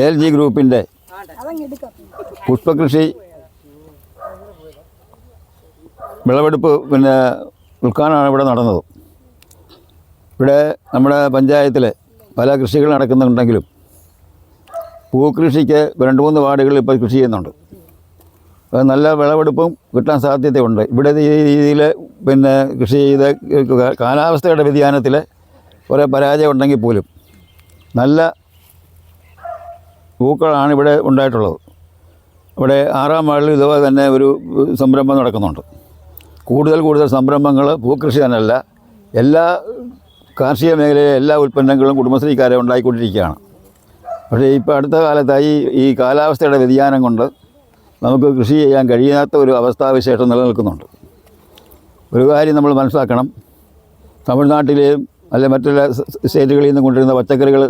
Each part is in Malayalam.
എ എൽ ജി ഗ്രൂപ്പിന്റെ പുഷ്പകൃഷി വിളവെടുപ്പ് പിന്നെ ഉൾക്കാനാണ് ഇവിടെ നടന്നത്. ഇവിടെ നമ്മുടെ പഞ്ചായത്തിൽ പല കൃഷികൾ നടക്കുന്നുണ്ടെങ്കിലും പൂക്കൃഷിക്ക് രണ്ട് മൂന്ന് വാർഡുകളിൽ ഇപ്പോൾ കൃഷി ചെയ്യുന്നുണ്ട്. നല്ല വിളവെടുപ്പും കിട്ടാൻ സാധ്യതയുണ്ട്. ഇവിടെ ഈ രീതിയിൽ പിന്നെ കൃഷി ചെയ്ത കാലാവസ്ഥയുടെ വ്യതിയാനത്തിൽ കുറേ പരാജയം ഉണ്ടെങ്കിൽ പോലും നല്ല പൂക്കളാണ് ഇവിടെ ഉണ്ടായിട്ടുള്ളത്. ഇവിടെ ആറാം വാർഡിൽ ഇതുപോലെ തന്നെ ഒരു സംരംഭം നടക്കുന്നുണ്ട്. കൂടുതൽ കൂടുതൽ സംരംഭങ്ങൾ പൂക്കൃഷി തന്നെയല്ല എല്ലാ കാർഷിക മേഖലയിലെ എല്ലാ ഉൽപ്പന്നങ്ങളും കുടുംബശ്രീക്കാരെ ഉണ്ടായിക്കൊണ്ടിരിക്കുകയാണ്. പക്ഷേ ഇപ്പോൾ അടുത്ത കാലത്തായി ഈ കാലാവസ്ഥയുടെ വ്യതിയാനം കൊണ്ട് നമുക്ക് കൃഷി ചെയ്യാൻ കഴിയാത്ത ഒരു അവസ്ഥാവിശേഷം നിലനിൽക്കുന്നുണ്ട്. ഒരു കാര്യം നമ്മൾ മനസ്സിലാക്കണം. തമിഴ്നാട്ടിലെയും അല്ലെ മറ്റുള്ള സ്റ്റേറ്റുകളിൽ നിന്ന് കൊണ്ടിരുന്ന പച്ചക്കറികൾ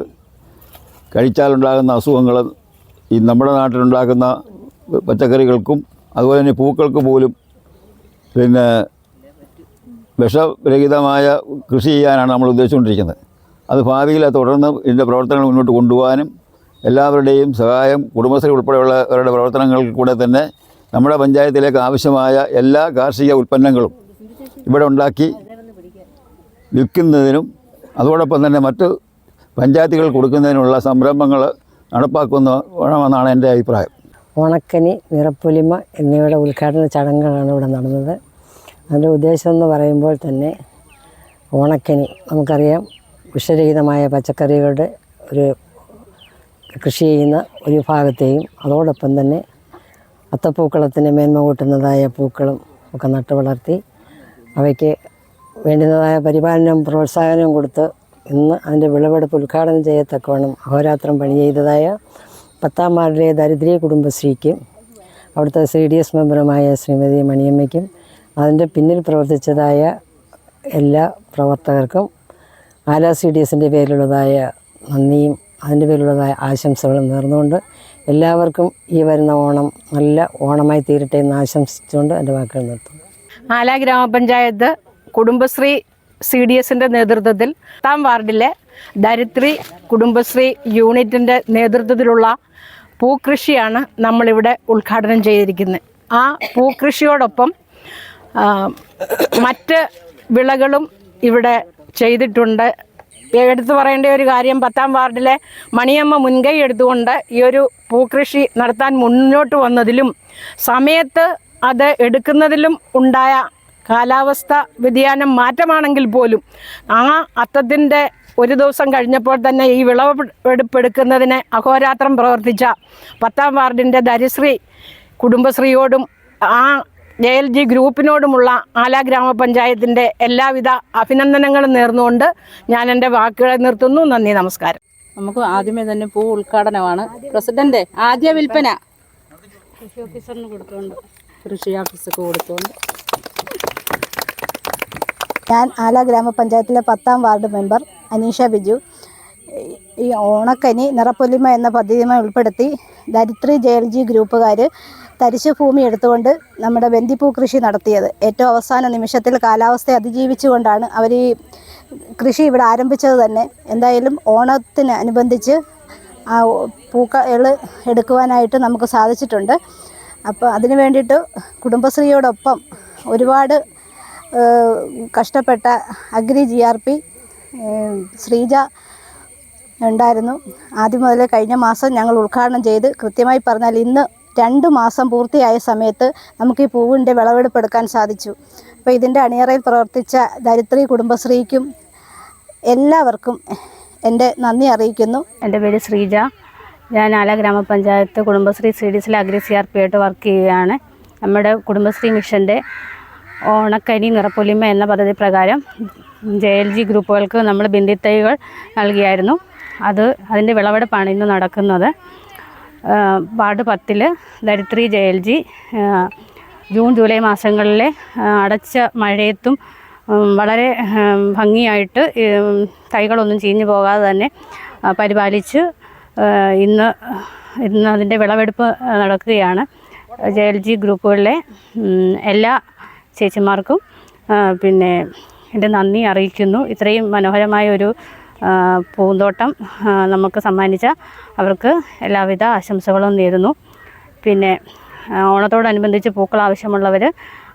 കഴിച്ചാലുണ്ടാകുന്ന അസുഖങ്ങൾ ഈ നമ്മുടെ നാട്ടിലുണ്ടാക്കുന്ന പച്ചക്കറികൾക്കും അതുപോലെ തന്നെ പൂക്കൾക്ക് പോലും പിന്നെ വിഷരഹിതമായ കൃഷി ചെയ്യാനാണ് നമ്മൾ ഉദ്ദേശിച്ചുകൊണ്ടിരിക്കുന്നത്. അത് ഭാവിയിൽ തുടർന്ന് ഇതിന്റെ പ്രവർത്തനങ്ങൾ മുന്നോട്ട് കൊണ്ടുപോകാനും എല്ലാവരുടെയും സഹായം കുടുംബശ്രീ ഉൾപ്പെടെയുള്ളവരുടെ പ്രവർത്തനങ്ങൾക്ക് കൂടെ തന്നെ നമ്മുടെ പഞ്ചായത്തിലേക്ക് ആവശ്യമായ എല്ലാ കാർഷിക ഉൽപ്പന്നങ്ങളും ഇവിടെ ഉണ്ടാക്കി വിൽക്കുന്നതിനും അതോടൊപ്പം തന്നെ മറ്റ് പഞ്ചായത്തുകൾ കൊടുക്കുന്നതിനുള്ള സംരംഭങ്ങൾ നടപ്പാക്കുന്ന വേണമെന്നാണ് എന്റെ അഭിപ്രായം. ഓണക്കനി നിറപ്പൊലിമ എന്നിവയുടെ ഉദ്ഘാടന ചടങ്ങുകളാണ് ഇവിടെ നടന്നത്. അതിന്റെ ഉദ്ദേശം എന്ന് പറയുമ്പോൾ തന്നെ ഓണക്കനി നമുക്കറിയാം വിഷരഹിതമായ പച്ചക്കറികളുടെ ഒരു കൃഷി ചെയ്യുന്ന ഒരു വിഭാഗത്തെയും അതോടൊപ്പം തന്നെ അത്തപ്പൂക്കളത്തിന് മേന്മ കൂട്ടുന്നതായ പൂക്കളും ഒക്കെ നട്ടു വളർത്തി അവയ്ക്ക് വേണ്ടുന്നതായ പരിപാലനവും പ്രോത്സാഹനവും കൊടുത്ത് ഇന്ന് അതിന്റെ വിളവെടുപ്പ് ഉദ്ഘാടനം ചെയ്യത്തക്കവണ്ണം അഹോരാത്രം പണി ചെയ്തതായ പത്താം വാർഡിലെ ദരിദ്രീയ കുടുംബശ്രീക്കും അവിടുത്തെ സി ഡി എസ് മെമ്പറുമായ ശ്രീമതി മണിയമ്മയ്ക്കും അതിന്റെ പിന്നിൽ പ്രവർത്തിച്ചതായ എല്ലാ പ്രവർത്തകർക്കും ആല സി ഡി എസിന്റെ പേരിലുള്ളതായ നന്ദിയും അതിന്റെ പേരിലുള്ളതായ ആശംസകളും നേർന്നുകൊണ്ട് എല്ലാവർക്കും ഈ വരുന്ന ഓണം നല്ല ഓണമായി തീരട്ടെ എന്ന് ആശംസിച്ചുകൊണ്ട് എന്റെ വാക്കുകൾ നിർത്തുന്നു. ആല ഗ്രാമപഞ്ചായത്ത് കുടുംബശ്രീ സി ഡി എസിന്റെ നേതൃത്വത്തിൽ പത്താം വാർഡിലെ ദരിദ്രി കുടുംബശ്രീ യൂണിറ്റിന്റെ നേതൃത്വത്തിലുള്ള പൂക്കൃഷിയാണ് നമ്മളിവിടെ ഉദ്ഘാടനം ചെയ്തിരിക്കുന്നത്. ആ പൂക്കൃഷിയോടൊപ്പം മറ്റ് വിളകളും ഇവിടെ ചെയ്തിട്ടുണ്ട്. എടുത്തു പറയേണ്ട ഒരു കാര്യം പത്താം വാർഡിലെ മണിയമ്മ മുൻകൈ എടുത്തുകൊണ്ട് ഈ ഒരു പൂക്കൃഷി നടത്താൻ മുന്നോട്ട് വന്നതിലും സമയത്ത് അത് എടുക്കുന്നതിലും ഉണ്ടായ കാലാവസ്ഥ വ്യതിയാനം മാറ്റമാണെങ്കിൽ പോലും ആ അത്തത്തിന്റെ ഒരു ദിവസം കഴിഞ്ഞപ്പോൾ തന്നെ ഈ വിളവെടുപ്പെടുക്കുന്നതിന് അഹോരാത്രം പ്രവർത്തിച്ച പത്താം വാർഡിന്റെ ദരിശ്രീ കുടുംബശ്രീയോടും ആ ജെ എൽ ജി ഗ്രൂപ്പിനോടുമുള്ള ആല ഗ്രാമപഞ്ചായത്തിന്റെ എല്ലാവിധ അഭിനന്ദനങ്ങളും നേർന്നുകൊണ്ട് ഞാൻ എന്റെ വാക്കുകളെ നിർത്തുന്നു. നന്ദി നമസ്കാരം. നമുക്ക് ആദ്യമേ തന്നെ പൂ ഉദ്ഘാടനമാണ്. പ്രസിഡന്റ് ആദ്യ വിൽപ്പന. കൃഷി ഓഫീസറിന് കൊടുത്തുകൊണ്ട് കൃഷി ഓഫീസർക്ക് കൊടുത്തുകൊണ്ട് ഞാൻ ആല ഗ്രാമപഞ്ചായത്തിലെ പത്താം വാർഡ് മെമ്പർ അനീഷ ബിജു. ഈ ഓണക്കനി നിറപ്പൊലിമ എന്ന പദ്ധതിയുമായി ഉൾപ്പെടുത്തി ദരിദ്രി ജെ എൽ ജി ഗ്രൂപ്പുകാർ തരിശു ഭൂമി എടുത്തുകൊണ്ട് നമ്മുടെ ബന്ദിപ്പൂ കൃഷി നടത്തിയത്. ഏറ്റവും അവസാന നിമിഷത്തിൽ കാലാവസ്ഥയെ അതിജീവിച്ചുകൊണ്ടാണ് അവർ ഈ കൃഷി ഇവിടെ ആരംഭിച്ചത് തന്നെ. എന്തായാലും ഓണത്തിന് അനുബന്ധിച്ച് ആ പൂക്കൾ എടുക്കുവാനായിട്ട് നമുക്ക് സാധിച്ചിട്ടുണ്ട്. അപ്പോൾ അതിനു വേണ്ടിയിട്ട് കുടുംബശ്രീയോടൊപ്പം ഒരുപാട് കഷ്ടപ്പെട്ട agri G R P Sreeja ഉണ്ടായിരുന്നു. ആദ്യം മുതൽ കഴിഞ്ഞ മാസം ഞങ്ങൾ ഉദ്ഘാടനം ചെയ്ത് കൃത്യമായി പറഞ്ഞാൽ ഇന്ന് രണ്ട് മാസം പൂർത്തിയായ സമയത്ത് നമുക്ക് ഈ പൂവിന്റെ വിളവെടുപ്പ് എടുക്കാൻ സാധിച്ചു. അപ്പോൾ ഇതിന്റെ അണിയറയിൽ പ്രവർത്തിച്ച ദരിദ്രി കുടുംബശ്രീക്കും എല്ലാവർക്കും എന്റെ നന്ദി അറിയിക്കുന്നു. എന്റെ പേര് ശ്രീജ. ഞാൻ ആല ഗ്രാമപഞ്ചായത്ത് കുടുംബശ്രീ സി ഡി സിൽ അഗ്രി സി ആർ പി ആയിട്ട് വർക്ക് ചെയ്യുകയാണ്. നമ്മുടെ കുടുംബശ്രീ മിഷന്റെ ഓണക്കനി നിറപ്പൊലിമ എന്ന പദ്ധതി പ്രകാരം ജെ എൽ ജി ഗ്രൂപ്പുകൾക്ക് നമ്മൾ ബിന്ദിത്തൈകൾ നൽകിയായിരുന്നു. അത് അതിന്റെ വിളവെടുപ്പാണ് ഇന്ന് നടക്കുന്നത്. വാർഡ് പത്തിൽ ദരിദ്രി J L G June July മാസങ്ങളിലെ അടച്ച മഴയത്തും വളരെ ഭംഗിയായിട്ട് തൈകളൊന്നും ചീഞ്ഞു പോകാതെ തന്നെ പരിപാലിച്ച് ഇന്ന് ഇന്ന് അതിന്റെ വിളവെടുപ്പ് നടക്കുകയാണ്. ജെ എൽ ജി ഗ്രൂപ്പുകളിലെ എല്ലാ ചേച്ചിമാർക്കും പിന്നെ എന്റെ നന്ദി അറിയിക്കുന്നു. ഇത്രയും മനോഹരമായ ഒരു പൂന്തോട്ടം നമുക്ക് സമ്മാനിച്ച അവർക്ക് എല്ലാവിധ ആശംസകളും നേരുന്നു. പിന്നെ ഓണത്തോടനുബന്ധിച്ച് പൂക്കൾ ആവശ്യമുള്ളവർ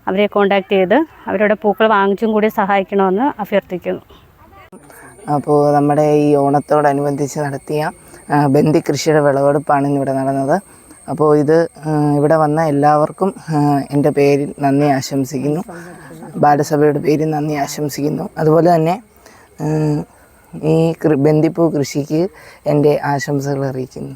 അവരെ കോണ്ടാക്ട് ചെയ്ത് അവരുടെ പൂക്കൾ വാങ്ങിച്ചും കൂടി സഹായിക്കണമെന്ന് അഭ്യർത്ഥിക്കുന്നു. അപ്പോൾ നമ്മുടെ ഈ ഓണത്തോടനുബന്ധിച്ച് നടത്തിയ ബന്ദി കൃഷിയുടെ വിളവെടുപ്പാണ് ഇന്നിവിടെ നടന്നത്. അപ്പോൾ ഇത് ഇവിടെ വന്ന എല്ലാവർക്കും എന്റെ പേരിൽ നന്ദി ആശംസിക്കുന്നു. ബാലസഭയുടെ പേരിൽ നന്ദി ആശംസിക്കുന്നു. അതുപോലെ തന്നെ ഈ ബന്ദിപ്പൂ കൃഷിക്ക് എന്റെ ആശംസകൾ അറിയിക്കുന്നു.